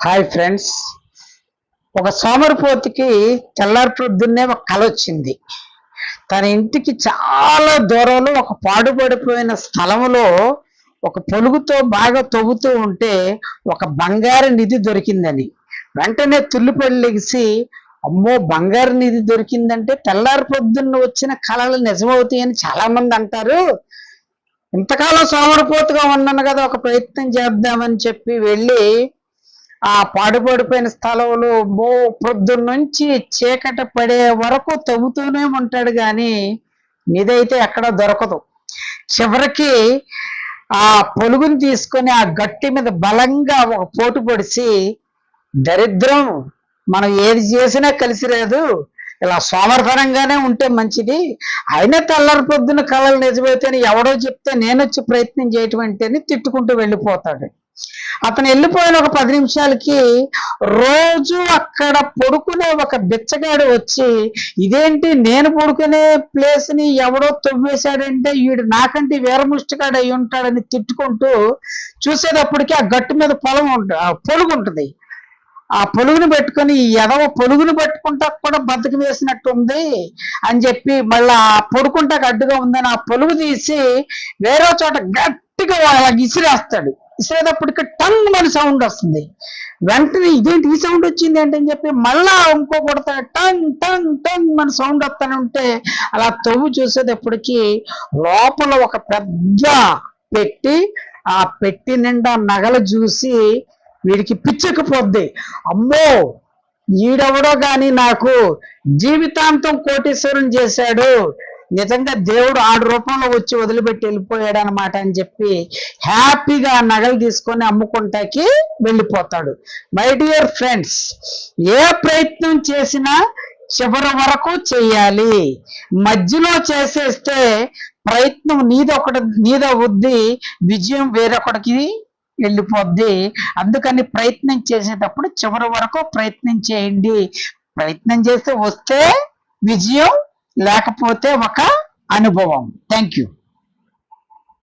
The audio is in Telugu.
Hi friends. ఒక సోమరిపోతుకి తెల్లారి ప్రొద్దున్నే ఒక కళ వచ్చింది. తన ఇంటికి చాలా దూరంలో ఒక పాడుపడిపోయిన స్థలంలో ఒక పొలుగుతో బాగా తవ్వుతూ ఉంటే ఒక బంగారు నిధి దొరికిందని. వెంటనే తుల్లిపడి లెగిసి అమ్మో బంగారు నిధి దొరికిందంటే తెల్లారి పొద్దున్న వచ్చిన కళలు నిజమవుతాయని చాలా మంది అంటారు. ఇంతకాలం సోమరిపోతుగా ఉన్నాను కదా ఒక ప్రయత్నం చేద్దామని చెప్పి వెళ్ళి ఆ పాడుపడిపోయిన స్థలంలో మో ప్రొద్దున నుంచి చీకట పడే వరకు తవ్వుతూనే ఉంటాడు కానీ నిదైతే ఎక్కడ దొరకదు. చివరికి ఆ పొలుగుని తీసుకొని ఆ గట్టి మీద బలంగా ఒక పోటు పొడిచి దరిద్రం మనం ఏది చేసినా కలిసి రాదు ఇలా సోమర్థనంగానే ఉంటే మంచిది అయినా తెల్లరి పొద్దున కళలు నిజమైతేనే ఎవడో చెప్తే నేను వచ్చి ప్రయత్నం చేయటం అంటేనే తిట్టుకుంటూ వెళ్ళిపోతాడు. అతను వెళ్ళిపోయిన ఒక పది నిమిషాలకి రోజు అక్కడ పడుకునే ఒక బిచ్చగాడు వచ్చి ఇదేంటి నేను పడుకునే ప్లేస్ని ఎవడో తవ్వేశాడంటే వీడు నాకంటే వీరముష్టిగాడు అయి ఉంటాడని తిట్టుకుంటూ చూసేటప్పటికి ఆ గట్టు మీద పొలం ఉంటుంది ఆ పొలుగు ఉంటుంది. ఆ పొలుగును పెట్టుకొని ఎదవ పొలుగును పెట్టుకుంటా కూడా బద్దకు వేసినట్టు ఉంది అని చెప్పి మళ్ళీ ఆ పొడుకుంటాకు అడ్డుగా ఉందని ఆ పొలుగు తీసి వేరే చోట గట్టిగా అలా విసిరేస్తాడు ఇసిరేటప్పటికి టంగ్ అని సౌండ్ వస్తుంది. వెంటనే ఇదేంటి ఈ సౌండ్ వచ్చింది ఏంటని చెప్పి మళ్ళా ఇంకో కొడతాడు. టంగ్ టంగ్ టంగ్ మన సౌండ్ వస్తానే ఉంటే అలా తవ్వు చూసేటప్పటికి లోపల ఒక పెద్ద పెట్టి ఆ పెట్టి నిండా నగలు చూసి వీడికి పిచ్చకపోద్ది అమ్మో! ఈడెవడో గాని నాకు జీవితాంతం కోటీశ్వరం చేశాడు. నిజంగా దేవుడు ఆడు రూపంలో వచ్చి వదిలిపెట్టి వెళ్ళిపోయాడు అనమాట అని చెప్పి హ్యాపీగా నగలు తీసుకొని అమ్ముకుంటాకి వెళ్ళిపోతాడు. మై డియర్ ఫ్రెండ్స్ ఏ ప్రయత్నం చేసినా చివరి వరకు చేయాలి. మధ్యలో చేసేస్తే ప్రయత్నం నీదొకటి నీదవుద్ది విజయం వేరొకటికి వెళ్ళిపోద్ది. అందుకని ప్రయత్నం చేసేటప్పుడు చివరి వరకు ప్రయత్నం చేయండి. ప్రయత్నం చేస్తే వస్తే విజయం లేకపోతే ఒక అనుభవం. Thank you